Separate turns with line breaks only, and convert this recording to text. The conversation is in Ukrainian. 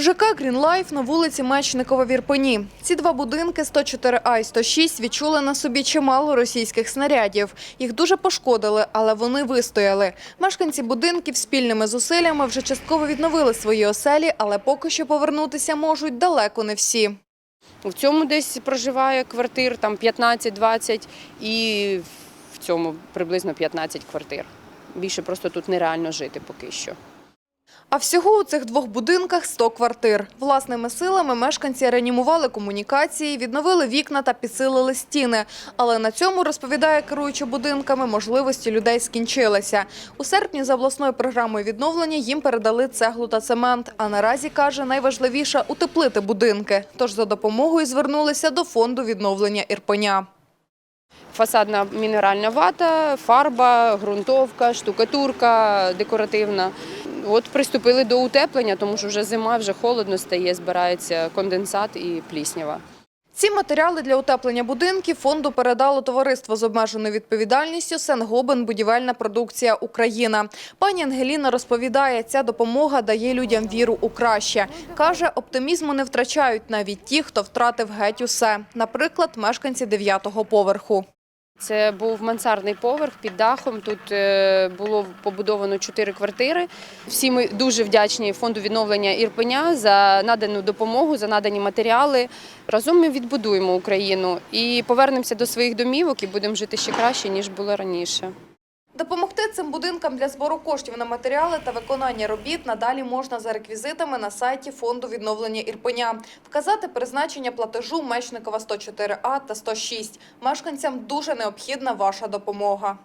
ЖК «Грінлайф» на вулиці Мечникова в Ірпені. Ці два будинки 104А і 106 відчули на собі чимало російських снарядів. Їх дуже пошкодили, але вони вистояли. Мешканці будинків спільними зусиллями вже частково відновили свої оселі, але поки що повернутися можуть далеко не всі.
В цьому десь проживає квартир там 15-20 і в цьому приблизно 15 квартир. Більше просто тут нереально жити поки що.
А всього у цих двох будинках 100 квартир. Власними силами мешканці реанімували комунікації, відновили вікна та підсилили стіни. Але на цьому, розповідає керуючи будинками, можливості людей скінчилися. У серпні за обласною програмою відновлення їм передали цеглу та цемент. А наразі, каже, найважливіше – утеплити будинки. Тож за допомогою звернулися до фонду відновлення Ірпеня.
Фасадна мінеральна вата, фарба, ґрунтовка, штукатурка декоративна. От приступили до утеплення, тому що вже зима, вже холодно стає, збирається конденсат і пліснява.
Ці матеріали для утеплення будинків фонду передало товариство з обмеженою відповідальністю «Сенгобен. Будівельна продукція Україна». Пані Ангеліна розповідає, ця допомога дає людям віру у краще. Каже, оптимізму не втрачають навіть ті, хто втратив геть усе. Наприклад, мешканці дев'ятого поверху.
Це був мансардний поверх під дахом. Тут е, було побудовано чотири квартири. Всі ми дуже вдячні фонду відновлення Ірпеня за надану допомогу, за надані матеріали. Разом ми відбудуємо Україну і повернемося до своїх домівок і будемо жити ще краще ніж було раніше.
Допомогти цим будинкам для збору коштів на матеріали та виконання робіт надалі можна за реквізитами на сайті фонду відновлення Ірпеня. Вказати призначення платежу Мечникова 104А та 106. Мешканцям дуже необхідна ваша допомога.